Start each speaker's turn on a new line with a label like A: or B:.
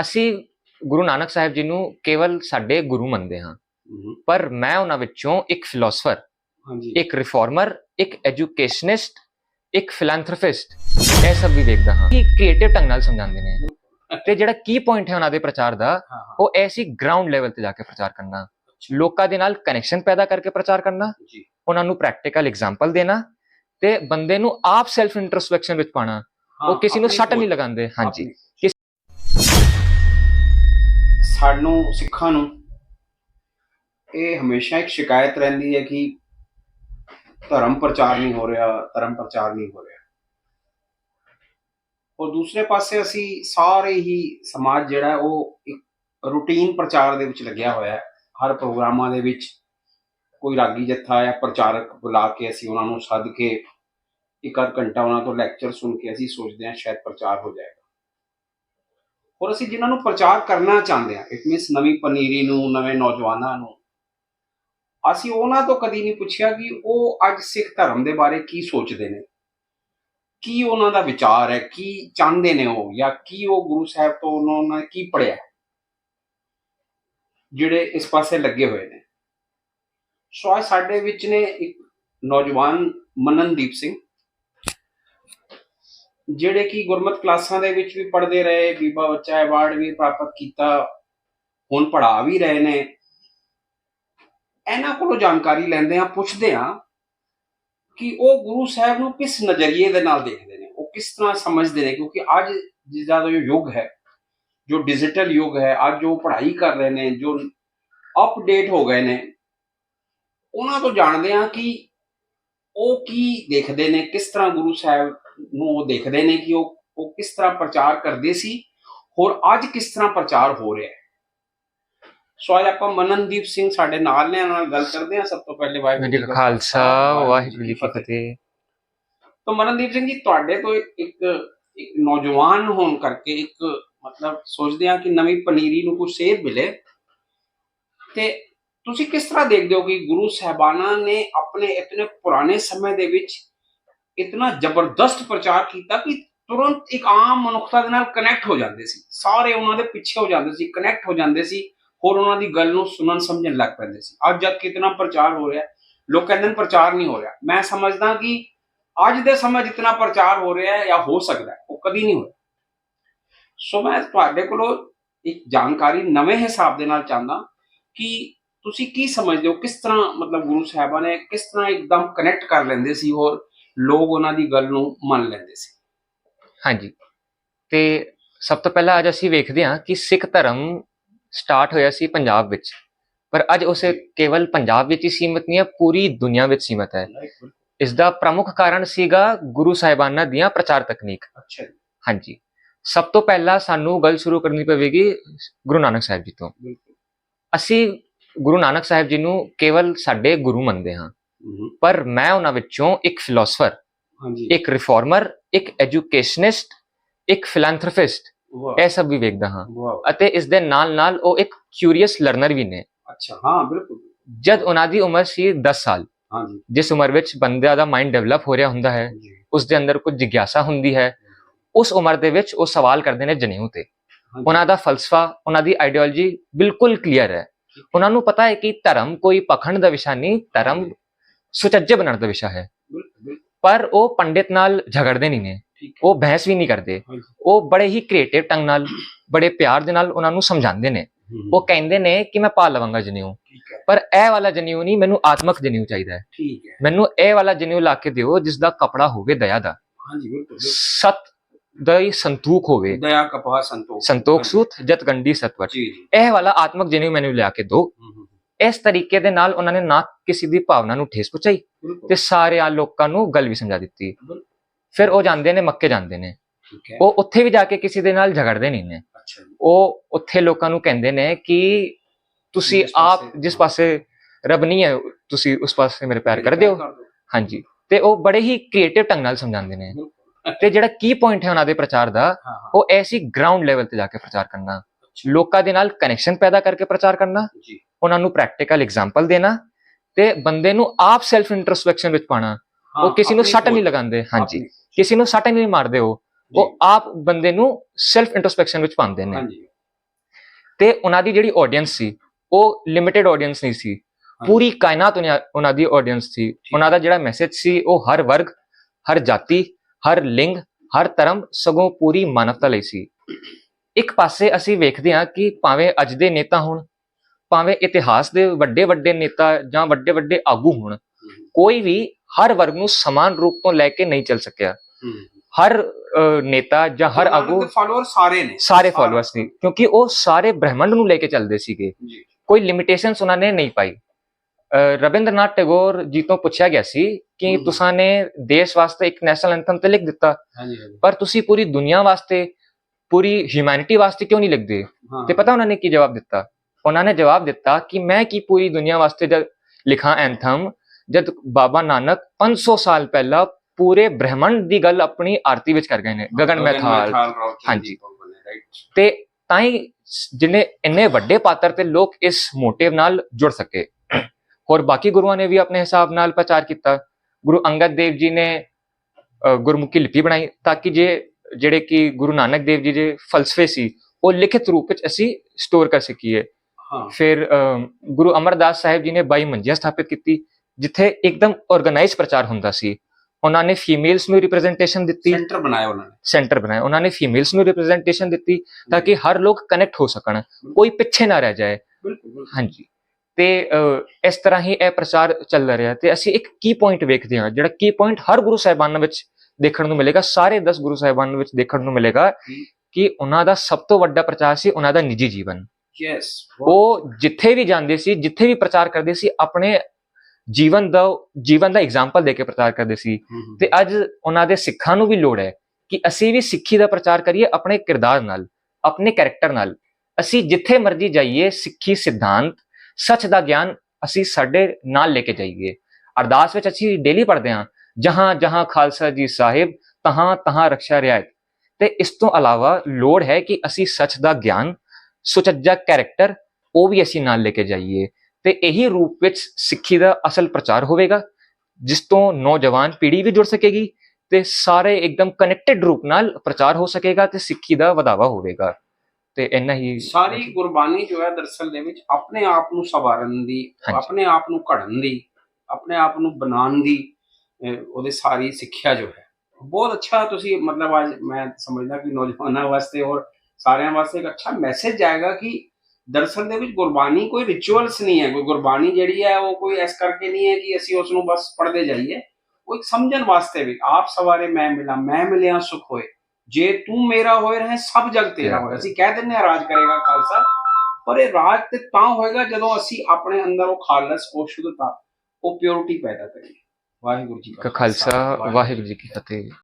A: ਅਸੀਂ ਗੁਰੂ ਨਾਨਕ ਸਾਹਿਬ ਜੀ ਨੂੰ ਕੇਵਲ ਸਾਡੇ ਗੁਰੂ ਮੰਨਦੇ ਹਾਂ। ਪਰ ਮੈਂ ਉਹਨਾਂ ਵਿੱਚੋਂ ਇੱਕ ਫਿਲਾਸਫਰ
B: ਹਾਂਜੀ।
A: ਇੱਕ ਰਿਫਾਰਮਰ ਇੱਕ ਐਜੂਕੇਸ਼ਨਿਸਟ ਇੱਕ ਫਿਲੈਂਥਰੋਪਿਸਟ ਇਹ ਸਭ ਵੀ ਵੇਖਦਾ ਹਾਂ। ਕਿ ਕ੍ਰੀਏਟਿਵ ਢੰਗ ਨਾਲ ਸਮਝਾਉਂਦੇ ਨੇ। ਤੇ ਜਿਹੜਾ ਕੀ ਪੁਆਇੰਟ ਹੈ ਉਹਨਾਂ ਦੇ ਪ੍ਰਚਾਰ ਦਾ ਉਹ ਐਸੀ ਗਰਾਊਂਡ ਲੈਵਲ ਤੇ ਜਾ ਕੇ ਪ੍ਰਚਾਰ ਕਰਨਾ। ਲੋਕਾਂ ਦੇ ਨਾਲ ਕਨੈਕਸ਼ਨ ਪੈਦਾ ਕਰਕੇ ਪ੍ਰਚਾਰ ਕਰਨਾ।
B: ਜੀ।
A: ਉਹਨਾਂ ਨੂੰ ਪ੍ਰੈਕਟੀਕਲ ਐਗਜ਼ਾਮਪਲ ਦੇਣਾ ਤੇ ਬੰਦੇ ਨੂੰ ਆਪ ਸੈਲਫ ਇੰਟਰੋਸਪੈਕਸ਼ਨ ਵਿੱਚ ਪਾਣਾ ਉਹ ਕਿਸੇ ਨੂੰ ਸੱਟ ਨਹੀਂ ਲਗਾਉਂਦੇ। ਹਾਂਜੀ।
B: ਸਾਨੂੰ, ਸਿੱਖਾਂ ਨੂੰ, ਇਹ ਹਮੇਸ਼ਾ ਇੱਕ ਸ਼ਿਕਾਇਤ ਰਹਿੰਦੀ ਹੈ ਕਿ ਧਰਮ ਪ੍ਰਚਾਰ ਨਹੀਂ ਹੋ ਰਿਹਾ, ਧਰਮ ਪ੍ਰਚਾਰ ਨਹੀਂ ਹੋ ਰਿਹਾ। ਔਰ ਦੂਸਰੇ ਪਾਸੇ ਅਸੀਂ ਸਾਰੇ ਹੀ ਸਮਾਜ ਜਿਹੜਾ ਉਹ ਇੱਕ ਰੂਟੀਨ ਪ੍ਰਚਾਰ ਦੇ ਵਿੱਚ ਲੱਗਿਆ ਹੋਇਆ ਹੈ। ਹਰ ਪ੍ਰੋਗਰਾਮਾਂ ਦੇ ਵਿੱਚ ਕੋਈ ਰਾਗੀ ਜੱਥਾ ਜਾਂ ਪ੍ਰਚਾਰਕ ਬੁਲਾ ਕੇ ਅਸੀਂ ਉਹਨਾਂ ਨੂੰ ਸੱਦ ਕੇ ਇੱਕ ਅੱਧ ਘੰਟਾ ਉਹਨਾਂ ਤੋਂ ਲੈਕਚਰ ਸੁਣ ਕੇ ਅਸੀਂ ਸੋਚਦੇ ਹਾਂ ਸ਼ਾਇਦ ਪ੍ਰਚਾਰ ਹੋ ਜਾਏਗਾ। ਔਰ ਅਸੀਂ ਜਿਨ੍ਹਾਂ ਨੂੰ ਪ੍ਰਚਾਰ ਕਰਨਾ ਚਾਹੁੰਦੇ ਹਾਂ ਇਟ ਮੀਨਸ ਨਵੀਂ ਪਨੀਰੀ ਨੂੰ, ਨਵੇਂ ਨੌਜਵਾਨਾਂ ਨੂੰ, ਅਸੀਂ ਉਹਨਾਂ ਤੋਂ ਕਦੀ ਨਹੀਂ ਪੁੱਛਿਆ ਕਿ ਉਹ ਅੱਜ ਸਿੱਖ ਧਰਮ ਦੇ ਬਾਰੇ ਕੀ ਸੋਚਦੇ ਨੇ, ਕੀ ਉਹਨਾਂ ਦਾ ਵਿਚਾਰ ਹੈ, ਕੀ ਚਾਹੁੰਦੇ ਨੇ ਉਹ, ਜਾਂ ਕੀ ਉਹ ਗੁਰੂ ਸਾਹਿਬ ਤੋਂ ਉਹਨਾਂ ਨੇ ਕੀ ਪੜਿਆ ਜਿਹੜੇ ਇਸ ਪਾਸੇ ਲੱਗੇ ਹੋਏ ਨੇ। ਸੋ ਅੱਜ ਸਾਡੇ ਵਿੱਚ ਨੇ ਇੱਕ ਨੌਜਵਾਨ ਮਨਨਦੀਪ ਸਿੰਘ। ਜਿਹੜੇ ਕਿ ਗੁਰਮਤ ਕਲਾਸਾਂ ਦੇ ਵਿੱਚ ਵੀ ਪੜ੍ਹਦੇ ਰਹੇ, ਬੀਬਾ ਬੱਚਾ ਅਵਾਰਡ ਵੀ ਪ੍ਰਾਪਤ ਕੀਤਾ, ਹੁਣ ਪੜ੍ਹਾ ਵੀ ਰਹੇ ਨੇ। ਇਹਨਾਂ ਕੋਲੋਂ ਜਾਣਕਾਰੀ ਲੈਂਦੇ ਆ ਪੁੱਛਦੇ ਆ ਕਿ ਉਹ ਗੁਰੂ ਸਾਹਿਬ ਨੂੰ ਕਿਸ ਨਜ਼ਰੀਏ ਦੇ ਨਾਲ ਦੇਖਦੇ ਨੇ, ਉਹ ਕਿਸ ਤਰ੍ਹਾਂ ਸਮਝਦੇ ਨੇ, ਕਿਉਂਕਿ ਅੱਜ ਜਿਸ ਦਾ ਜੋ ਯੁੱਗ ਹੈ, ਜੋ ਡਿਜੀਟਲ ਯੁੱਗ ਹੈ, ਅੱਜ ਜੋ ਪੜ੍ਹਾਈ ਕਰ ਰਹੇ ਨੇ, ਜੋ ਅਪਡੇਟ ਹੋ ਗਏ ਨੇ, ਉਹਨਾਂ ਤੋਂ ਜਾਣਦੇ ਆ ਕਿ ਉਹ ਕੀ ਦੇਖਦੇ ਨੇ, ਕਿਸ ਤਰ੍ਹਾਂ ਗੁਰੂ ਸਾਹਿਬ ਨੂੰ ਉਹ ਦੇਖਦੇ ਨੇ ਕਿ ਉਹ ਉਹ ਕਿਸ ਤਰ੍ਹਾਂ ਪ੍ਰਚਾਰ ਕਰਦੇ ਸੀ ਹੋਰ ਅੱਜ ਕਿਸ ਤਰ੍ਹਾਂ ਪ੍ਰਚਾਰ ਹੋ ਰਿਹਾ ਹੈ। ਸੋ ਅੱਜ ਆਪਾਂ ਮਨਨਦੀਪ ਸਿੰਘ ਸਾਡੇ ਨਾਲ ਨੇ ਉਹਨਾਂ ਨਾਲ ਗੱਲ ਕਰਦੇ ਹਾਂ। ਸਭ ਤੋਂ ਪਹਿਲੇ ਵਾਹਿਗੁਰੂ
A: ਜੀ ਕਾ ਖਾਲਸਾ ਵਾਹਿਗੁਰੂ ਜੀ ਕੀ ਫਤਿਹ।
B: ਤਾਂ ਮਨਨਦੀਪ ਸਿੰਘ ਜੀ ਤੁਹਾਡੇ ਤੋਂ ਇੱਕ ਇੱਕ ਨੌਜਵਾਨ ਹੋਣ ਕਰਕੇ ਇੱਕ ਮਤਲਬ ਸੋਚਦੇ ਆ ਕਿ ਨਵੀਂ ਪਨੀਰੀ ਨੂੰ ਕੁਝ ਸੇਧ ਮਿਲੇ। ਤੇ ਤੁਸੀਂ ਕਿਸ ਤਰ੍ਹਾਂ ਦੇਖਦੇ ਹੋ ਕਿ ਗੁਰੂ ਸਾਹਿਬਾਨਾਂ ਨੇ ਆਪਣੇ ਇਤਨੇ ਪੁਰਾਣੇ ਸਮੇਂ ਦੇ ਵਿੱਚ ਇਤਨਾ ਜ਼ਬਰਦਸਤ ਪ੍ਰਚਾਰ ਕੀਤਾ ਕਿ ਤੁਰੰਤ ਇੱਕ ਆਮ ਮਨੁੱਖਤਾ ਦੇ ਨਾਲ ਕਨੈਕਟ ਹੋ ਜਾਂਦੇ ਸੀ। ਸਾਰੇ ਉਹਨਾਂ ਦੇ ਪਿੱਛੇ ਹੋ ਜਾਂਦੇ ਸੀ ਕਨੈਕਟ ਹੋ ਜਾਂਦੇ ਸੀ, ਹੋਰ ਉਹਨਾਂ ਦੀ ਗੱਲ ਨੂੰ ਸੁਣਨ ਸਮਝਣ ਲੱਗ ਪੈਂਦੇ ਸੀ। ਅੱਜ ਜਦ ਕਿਤਨਾ ਪ੍ਰਚਾਰ ਹੋ ਰਿਹਾ, ਲੋਕ ਕਹਿੰਦੇ ਨੇ ਪ੍ਰਚਾਰ ਨਹੀਂ ਹੋ ਰਿਹਾ। ਮੈਂ ਸਮਝਦਾ ਕਿ ਅੱਜ ਦੇ ਸਮੇਂ ਜਿਤਨਾ ਪ੍ਰਚਾਰ ਹੋ ਰਿਹਾ ਹੈ ਜਾਂ ਹੋ ਸਕਦਾ ਉਹ ਕਦੀ ਨਹੀਂ ਹੋਇਆ ਸੋ ਮੈਂ ਤੁਹਾਡੇ ਕੋਲੋਂ ਇੱਕ ਜਾਣਕਾਰੀ ਨਵੇਂ ਹਿਸਾਬ ਦੇ ਨਾਲ ਚਾਹੁੰਦਾ ਕਿ ਤੁਸੀਂ ਕੀ ਸਮਝਦੇ ਹੋ? ਕਿਸ ਤਰ੍ਹਾਂ ਮਤਲਬ ਗੁਰੂ ਸਾਹਿਬਾਂ ਨੇ ਕਿਸ ਤਰ੍ਹਾਂ ਇੱਕਦਮ ਕਨੈਕਟ ਕਰ ਲੈਂਦੇ ਸੀ ਹੋਰ? ਲੋਕ ਉਹਨਾਂ ਦੀ ਗੱਲ ਨੂੰ ਮੰਨ ਲੈਂਦੇ ਸੀ।
A: ਹਾਂਜੀ। ਤੇ ਸਭ ਤੋਂ ਪਹਿਲਾਂ ਅੱਜ ਅਸੀਂ ਵੇਖਦੇ ਹਾਂ ਕਿ ਸਿੱਖ ਧਰਮ ਸਟਾਰਟ ਹੋਇਆ ਸੀ ਪੰਜਾਬ ਵਿੱਚ। ਪਰ ਅੱਜ ਉਸੇ ਕੇਵਲ ਪੰਜਾਬ ਵਿੱਚ ਹੀ ਸੀਮਤ ਨਹੀਂ ਹੈ ਪੂਰੀ ਦੁਨੀਆ ਵਿੱਚ ਸੀਮਤ ਹੈ। ਇਸ ਦਾ ਪ੍ਰਮੁੱਖ ਕਾਰਨ ਸੀਗਾ ਗੁਰੂ ਸਾਹਿਬਾਨਾਂ ਦੀਆਂ ਪ੍ਰਚਾਰ ਤਕਨੀਕ।
B: ਅੱਛਾ
A: ਹਾਂਜੀ। ਸਭ ਤੋਂ ਪਹਿਲਾਂ ਸਾਨੂੰ ਗੱਲ ਸ਼ੁਰੂ ਕਰਨੀ ਪਵੇਗੀ ਗੁਰੂ ਨਾਨਕ ਸਾਹਿਬ ਜੀ ਤੋਂ। ਅਸੀਂ ਗੁਰੂ ਨਾਨਕ ਸਾਹਿਬ ਜੀ ਨੂੰ ਕੇਵਲ ਸਾਡੇ ਗੁਰੂ ਮੰਨਦੇ ਹਾਂ। ਪਰ ਮੈਂ ਉਹਨਾਂ ਵਿੱਚੋਂ ਇੱਕ ਫਿਲਾਸਫਰ
B: ਹਾਂਜੀ।
A: ਇੱਕ ਰਿਫਾਰਮਰ ਇੱਕ ਐਜੂਕੇਸ਼ਨਿਸਟ ਇੱਕ ਫਿਲੈਂਥਰੋਪਿਸਟ ਇਹ ਸਭ ਵੀ ਵੇਖਦਾ ਹਾਂ। ਅਤੇ ਇਸ ਦੇ ਨਾਲ ਨਾਲ ਉਹ ਇੱਕ ਕਿਊਰੀਅਸ ਲਰਨਰ ਵੀ ਨੇ।
B: ਅੱਛਾ ਹਾਂ ਬਿਲਕੁਲ।
A: ਜਦ ਉਹਨਾਂ ਦੀ ਉਮਰ ਸੀ 10 ਸਾਲ
B: ਹਾਂਜੀ।
A: ਜਿਸ ਉਮਰ ਵਿੱਚ ਬੰਦੇ ਦਾ ਮਾਈਂਡ ਡਿਵੈਲਪ ਹੋ ਰਿਹਾ ਹੁੰਦਾ ਹੈ ਉਸ ਦੇ ਅੰਦਰ ਕੁਝ ਜਿਗਿਆਸਾ ਹੁੰਦੀ ਹੈ ਉਸ ਉਮਰ ਦੇ ਵਿੱਚ ਉਹ ਸਵਾਲ ਕਰਦੇ ਨੇ ਜਨੇਊ ਤੇ। ਉਹਨਾਂ ਦਾ ਫਲਸਫਾ ਉਹਨਾਂ ਦੀ ਆਈਡੀਓਲੋਜੀ ਬਿਲਕੁਲ ਕਲੀਅਰ ਹੈ। ਉਹਨਾਂ ਨੂੰ ਪਤਾ ਹੈ ਕਿ ਧਰਮ ਕੋਈ ਪਖੰਡ ਦਾ ਵਿਸ਼ਾ ਨਹੀਂ ਧਰਮ ਸੁਚੱਜੇ ਬਣਾਉਣ ਦਾ ਵਿਸ਼ਾ ਹੈ। ਪਰ ਉਹ ਪੰਡਿਤ ਨਾਲ ਝਗੜਦੇ ਨਹੀਂ ਨੇ। ਉਹ ਬਹਿਸ ਵੀ ਨਹੀਂ ਕਰਦੇ। ਉਹ ਬੜੇ ਹੀ ਕ੍ਰੀਏਟਿਵ ਢੰਗ ਨਾਲ ਬੜੇ ਪਿਆਰ ਦੇ ਨਾਲ ਉਹਨਾਂ ਨੂੰ ਸਮਝਾਉਂਦੇ ਨੇ। ਉਹ ਕਹਿੰਦੇ ਨੇ ਕਿ ਮੈਂ ਪਾ ਲਵਾਂਗਾ ਜਨੇਊ। ਪਰ ਇਹ ਵਾਲਾ ਜਨੇਊ ਨਹੀਂ ਮੈਨੂੰ ਆਤਮਕ ਜਨੇਊ ਚਾਹੀਦਾ ਹੈ। ਮੈਨੂੰ ਇਹ ਵਾਲਾ ਜਨੇਊ ਲਾ ਕੇ ਦਿਓ ਜਿਸ ਦਾ ਕਪੜਾ ਹੋਵੇ ਦਇਆ ਦਾ।
B: ਹਾਂਜੀ ਬਿਲਕੁਲ ਬਿਲਕੁਲ।
A: ਸਤ ਦਾ ਹੀ ਸੰਤੂਖ ਹੋਵੇ।
B: ਦਇਆ ਕਪਾਹ ਸੰਤੋਖ।
A: ਸੰਤੋਖ ਸੂਤ ਜਤ ਗੰਡੀ ਸਤਵਟ ਇਹ ਵਾਲਾ ਆਤਮਕ ਜਨੇਊ ਮੈਨੂੰ ਲਿਆ ਕੇ ਦਿਓ। ਇਸ ਤਰੀਕੇ ਦੇ ਨਾਲ ਉਹਨਾਂ ਨੇ ਨਾ ਕਿਸੇ ਦੀ ਭਾਵਨਾ ਨੂੰ ਠੇਸ ਪਹੁੰਚਾਈ ਤੇ ਸਾਰੇ ਆ ਲੋਕਾਂ ਨੂੰ ਗੱਲ ਵੀ ਸਮਝਾ ਦਿੱਤੀ। ਫਿਰ ਉਹ ਜਾਂਦੇ ਨੇ ਮੱਕੇ ਜਾਂਦੇ ਨੇ। ਉਹ ਉੱਥੇ ਵੀ ਜਾ ਕੇ ਕਿਸੇ ਦੇ ਨਾਲ ਝਗੜਦੇ ਨਹੀਂ ਨੇ। ਉਹ ਉੱਥੇ ਲੋਕਾਂ ਨੂੰ ਕਹਿੰਦੇ ਨੇ ਕਿ ਤੁਸੀਂ ਆਪ ਜਿਸ ਪਾਸੇ ਰੱਬ ਨਹੀਂ ਹੈ ਤੁਸੀਂ ਉਸ ਪਾਸੇ ਮੇਰੇ ਪਿਆਰ ਕਰ ਦਿਓ ਹਾਂਜੀ। ਤੇ ਉਹ ਬੜੇ ਹੀ ਕ੍ਰੀਏਟਿਵ ਢੰਗ ਨਾਲ ਸਮਝਾਉਂਦੇ ਨੇ। ਤੇ ਜਿਹੜਾ ਕੀ ਪੁਆਇੰਟ ਹੈ ਉਹਨਾਂ ਦੇ ਪ੍ਰਚਾਰ ਦਾ ਉਹ ਐਸੀ ਗਰਾਊਂਡ ਲੈਵਲ ਤੇ ਜਾ ਕੇ ਪ੍ਰਚਾਰ ਕਰਨਾ। ਲੋਕਾਂ ਦੇ ਨਾਲ ਕਨੈਕਸ਼ਨ ਪੈਦਾ ਕਰਕੇ ਪ੍ਰਚਾਰ ਕਰਨਾ।
B: ਜੀ।
A: ਉਹਨਾਂ ਨੂੰ ਪ੍ਰੈਕਟੀਕਲ ਐਗਜ਼ਾਮਪਲ ਦੇਣਾ ਤੇ ਬੰਦੇ ਨੂੰ ਆਪ ਸੈਲਫ ਇੰਟਰਸਪੈਕਸ਼ਨ ਵਿੱਚ ਪਾਣਾ ਉਹ ਕਿਸੇ ਨੂੰ ਸੱਟ ਨਹੀਂ ਲਗਾਉਂਦੇ ਹਾਂਜੀ। ਕਿਸੇ ਨੂੰ ਸੱਟ ਨਹੀਂ ਮਾਰਦੇ ਉਹ। ਉਹ ਆਪ ਬੰਦੇ ਨੂੰ ਸੈਲਫ ਇੰਟਰਸਪੈਕਸ਼ਨ ਵਿੱਚ ਪਾਉਂਦੇ ਨੇ। ਤੇ ਉਹਨਾਂ ਦੀ ਜਿਹੜੀ ਆਡੀਅנס ਸੀ ਉਹ ਲਿਮਿਟਿਡ ਆਡੀਅנס ਨਹੀਂ ਸੀ। ਪੂਰੀ ਕਾਇਨਾਤ ਉਹਨਾਂ ਦੀ ਆਡੀਅנס ਸੀ। ਉਹਨਾਂ ਦਾ ਜਿਹੜਾ ਮੈਸੇਜ ਸੀ ਉਹ ਹਰ ਵਰਗ ਹਰ ਜਾਤੀ ਹਰ ਲਿੰਗ ਹਰ ਧਰਮ ਸਗੋਂ ਪੂਰੀ ਮਾਨਵਤਾ ਲਈ ਸੀ। ਇੱਕ ਪਾਸੇ ਅਸੀਂ ਵੇਖਦੇ ਹਾਂ ਕਿ ਭਾਵੇਂ ਅੱਜ ਦੇ ਨੇਤਾ ਹੋਣ ਭਾਵੇਂ ਇਤਿਹਾਸ ਦੇ ਵੱਡੇ ਵੱਡੇ ਨੇਤਾ ਜਾਂ ਵੱਡੇ ਵੱਡੇ ਆਗੂ ਹੋਣ ਕੋਈ ਵੀ ਹਰ ਵਰਗ ਨੂੰ ਸਮਾਨ ਰੂਪ ਤੋਂ ਲੈ ਕੇ ਨਹੀਂ ਚੱਲ ਸਕਿਆ। ਹਰ ਨੇਤਾ ਜਾਂ ਹਰ ਆਗੂ
B: ਫਾਲੋਅਰ ਸਾਰੇ ਨੇ।
A: ਸਾਰੇ ਫਾਲੋਅਰਸ ਸੀ ਕਿਉਂਕਿ ਉਹ ਸਾਰੇ ਬ੍ਰਹਿਮੰਡ ਨੂੰ ਲੈ ਕੇ ਚੱਲਦੇ ਸੀਗੇ। ਕੋਈ ਲਿਮਿਟੇਸ਼ਨਸ ਉਹਨਾਂ ਨੇ ਨਹੀਂ ਪਾਈ। ਰਵਿੰਦਰਨਾਥ ਟੈਗੋਰ ਜੀ ਤੋਂ ਪੁੱਛਿਆ ਗਿਆ ਸੀ ਕਿ। ਤੁਸਾਂ ਨੇ ਦੇਸ਼ ਵਾਸਤੇ ਇੱਕ ਨੈਸ਼ਨਲ ਐਂਥਮ ਤੇ ਲਿਖ ਦਿੱਤਾ। ਪਰ ਤੁਸੀਂ ਪੂਰੀ ਦੁਨੀਆ ਵਾਸਤੇ ਪੂਰੀ ਹਿਊਮੈਨਿਟੀ ਵਾਸਤੇ ਕਿਉਂ ਨਹੀਂ ਲਿਖਦੇ? ਤੇ ਪਤਾ ਉਹਨਾਂ ਨੇ ਕੀ ਜਵਾਬ ਦਿੱਤਾ? ਉਹਨਾਂ ਨੇ ਜਵਾਬ ਦਿੱਤਾ ਕਿ ਮੈਂ ਕੀ ਪੂਰੀ ਦੁਨੀਆ ਵਾਸਤੇ ਜਦ ਲਿਖਾਂ ਐਂਥਮ ਜਦ ਬਾਬਾ ਨਾਨਕ 500 ਸਾਲ ਪਹਿਲਾਂ ਪੂਰੇ ਬ੍ਰਹਿਮੰਡ ਦੀ ਗੱਲ ਆਪਣੀ ਆਰਤੀ ਵਿੱਚ ਕਰ ਗਏ ਨੇ ਗਗਨ ਮੈਥਾਲ। ਹਾਂਜੀ। ਤੇ ਤਾਂ ਹੀ ਜਿੰਨੇ ਇੰਨੇ ਵੱਡੇ ਪਾਤਰ ਤੇ ਲੋਕ ਇਸ ਮੋਟਿਵ ਨਾਲ ਜੁੜ ਸਕੇ। ਹੋਰ ਬਾਕੀ ਗੁਰੂਆਂ ਨੇ ਵੀ ਆਪਣੇ ਹਿਸਾਬ ਨਾਲ ਪ੍ਰਚਾਰ ਕੀਤਾ। ਗੁਰੂ ਅੰਗਦ ਦੇਵ ਜੀ ਨੇ ਗੁਰਮੁਖੀ ਲਿਪੀ ਬਣਾਈ ਤਾਂ ਕਿ ਜੇ ਜਿਹੜੇ ਕਿ ਗੁਰੂ ਨਾਨਕ ਦੇਵ ਜੀ ਦੇ ਫਲਸਫੇ ਸੀ ਉਹ ਲਿਖਿਤ ਰੂਪ ਵਿੱਚ ਅਸੀਂ ਸਟੋਰ ਕਰ ਸਕੀਏ। ਫਿਰ ਗੁਰੂ ਅਮਰਦਾਸ ਸਾਹਿਬ ਜੀ ਨੇ 22 ਮੰਜੀਆਂ ਸਥਾਪਿਤ ਕੀਤੀ ਜਿੱਥੇ ਇੱਕਦਮ ਆਰਗੇਨਾਈਜ਼ ਪ੍ਰਚਾਰ ਹੁੰਦਾ ਸੀ। ਉਹਨਾਂ ਨੇ ਫੀਮੇਲਸ ਨੂੰ ਰਿਪਰੈਜ਼ੈਂਟੇਸ਼ਨ ਦਿੱਤੀ।
B: ਸੈਂਟਰ ਬਣਾਇਆ ਉਹਨਾਂ ਨੇ।
A: ਸੈਂਟਰ ਬਣਾਇਆ। ਉਹਨਾਂ ਨੇ ਫੀਮੇਲਸ ਨੂੰ ਰਿਪਰੈਜ਼ੈਂਟੇਸ਼ਨ ਦਿੱਤੀ ਤਾਂ ਕਿ ਹਰ ਲੋਕ ਕਨੈਕਟ ਹੋ ਸਕਣ ਕੋਈ ਪਿੱਛੇ ਨਾ ਰਹਿ ਜਾਏ। ਹਾਂਜੀ। ਤੇ ਇਸ ਤਰ੍ਹਾਂ ਹੀ ਇਹ ਪ੍ਰਚਾਰ ਚੱਲਦਾ ਰਿਹਾ ਤੇ ਅਸੀਂ ਇੱਕ ਕੀ ਪੁਆਇੰਟ ਵੇਖਦੇ ਹਾਂ ਜਿਹੜਾ ਕੀ ਪੁਆਇੰਟ ਹਰ ਗੁਰੂ ਸਾਹਿਬਾਨਾਂ ਵਿੱਚ ਦੇਖਣ ਨੂੰ ਮਿਲੇਗਾ ਸਾਰੇ 10 ਗੁਰੂ ਸਾਹਿਬਾਨਾਂ ਵਿੱਚ ਦੇਖਣ ਨੂੰ ਮਿਲੇਗਾ ਕਿ ਉਹਨਾਂ ਦਾ ਸਭ ਤੋਂ ਵੱਡਾ ਪ੍ਰਚਾਰ ਸੀ ਉਹਨਾਂ ਦਾ ਨਿੱਜੀ ਜੀਵਨ।
B: ਯੈਸ
A: ਉਹ ਜਿੱਥੇ ਵੀ ਜਾਂਦੇ ਸੀ ਜਿੱਥੇ ਵੀ ਪ੍ਰਚਾਰ ਕਰਦੇ ਸੀ ਆਪਣੇ ਜੀਵਨ ਦਾ ਜੀਵਨ ਦਾ ਐਗਜ਼ਾਮਪਲ ਦੇ ਕੇ ਪ੍ਰਚਾਰ ਕਰਦੇ ਸੀ। ਤੇ ਅੱਜ ਉਹਨਾਂ ਦੇ ਸਿੱਖਾਂ ਨੂੰ ਵੀ ਲੋੜ ਹੈ ਕਿ ਅਸੀਂ ਵੀ ਸਿੱਖੀ ਦਾ ਪ੍ਰਚਾਰ ਕਰੀਏ ਆਪਣੇ ਕਿਰਦਾਰ ਨਾਲ ਆਪਣੇ ਕੈਰੈਕਟਰ ਨਾਲ। ਅਸੀਂ ਜਿੱਥੇ ਮਰਜ਼ੀ ਜਾਈਏ ਸਿੱਖੀ ਸਿਧਾਂਤ ਸੱਚ ਦਾ ਗਿਆਨ ਅਸੀਂ ਸਾਡੇ ਨਾਲ ਲੈ ਕੇ ਜਾਈਏ। ਅਰਦਾਸ ਵਿੱਚ ਅਸੀਂ ਡੇਲੀ ਪੜ੍ਹਦੇ ਹਾਂ ਜਹਾਂ ਜਹਾਂ ਖਾਲਸਾ ਜੀ ਸਾਹਿਬ ਤਹਾਂ ਤਹਾਂ ਰਖਸ਼ਾ ਰਿਆਇਤ। ਤੇ ਇਸ ਤੋਂ ਇਲਾਵਾ ਲੋੜ ਹੈ ਕਿ ਅਸੀਂ ਸੱਚ ਦਾ ਗਿਆਨ ਸੁਚੱਜਾ ਕੈਰੈਕਟਰ ਉਹ ਵੀ ਅਸੀਂ ਨਾਲ ਲੈ ਕੇ ਜਾਈਏ ਤੇ ਇਹੀ ਰੂਪ ਵਿੱਚ ਸਿੱਖੀ ਦਾ ਅਸਲ ਪ੍ਰਚਾਰ ਹੋਵੇਗਾ ਜਿਸ ਤੋਂ ਨੌਜਵਾਨ ਪੀੜ੍ਹੀ ਵੀ ਜੁੜ ਸਕੇਗੀ ਤੇ ਸਾਰੇ ਇੱਕਦਮ ਕਨੈਕਟਡ ਰੂਪ ਨਾਲ ਪ੍ਰਚਾਰ ਹੋ ਸਕੇਗਾ ਤੇ ਸਿੱਖੀ ਦਾ ਵਧਾਵਾ ਹੋਵੇਗਾ ਤੇ ਇੰਨਾ ਹੀ
B: ਸਾਰੀ ਗੁਰਬਾਣੀ ਜੋ ਹੈ ਦਰਸਲ ਦੇ ਵਿੱਚ ਆਪਣੇ ਆਪ ਨੂੰ ਸਵਾਰਨ ਦੀ। ਆਪਣੇ ਆਪ ਨੂੰ ਘੜਨ ਦੀ ਆਪਣੇ ਆਪ ਨੂੰ ਬਣਾਉਣ ਦੀ ਉਹਦੇ ਸਾਰੀ ਸਿੱਖਿਆ ਜੋ ਹੈ ਬਹੁਤ ਅੱਛਾ ਤੁਸੀਂ ਮਤਲਬ ਅੱਜ ਮੈਂ ਸਮਝਦਾ ਕਿ ਨੌਜਵਾਨਾਂ ਵਾਸਤੇ ਔਰ ਸਾਰਿਆਂ ਵਾਸਤੇ ਇੱਕ ਅੱਛਾ ਮੈਸੇਜ ਜਾਏਗਾ ਕਿ ਦਰਸਲ ਦੇ ਵਿੱਚ ਗੁਰਬਾਣੀ ਕੋਈ ਰਿਚੁਅਲਸ ਨਹੀਂ ਹੈ ਕੋਈ ਗੁਰਬਾਣੀ ਜਿਹੜੀ ਹੈ ਉਹ ਕੋਈ ਇਸ ਕਰਕੇ ਨਹੀਂ ਹੈ ਕਿ ਅਸੀਂ ਉਸ ਨੂੰ ਬਸ ਪੜ੍ਹਦੇ ਜਾਈਏ। ਉਹ ਇੱਕ ਸਮਝਣ ਵਾਸਤੇ ਵੀ ਆਪ ਸਵਾਰੇ ਮੈਂ ਮਿਲਾਂ ਮੈਂ ਮਿਲਿਆ ਸੁਖ ਹੋਏ। ਜੇ ਤੂੰ ਮੇਰਾ ਹੋਏ ਰਹੇ ਸਭ ਜਗ ਤੇਰਾ ਹੋਏ। ਅਸੀਂ ਕਹਿ ਦਿੰਦੇ ਆ ਰਾਜ ਕਰੇਗਾ ਖਾਲਸਾ ਪਰ ਇਹ ਰਾਜ ਤੇ ਤਾਂ ਹੋਏਗਾ ਜਦੋਂ ਅਸੀਂ ਆਪਣੇ ਅੰਦਰ ਉਹ ਖਾਲਸ ਉਹ ਸ਼ੁੱਧਤਾ ਉਹ ਪਿਓਰਿਟੀ ਪੈਦਾ ਕਰੀਏ। ਵਾਹਿਗੁਰੂ ਜੀ
A: ਕਾ ਖਾਲਸਾ। ਵਾਹਿਗੁਰੂ ਜੀ ਕੀ ਫਤਿਹ।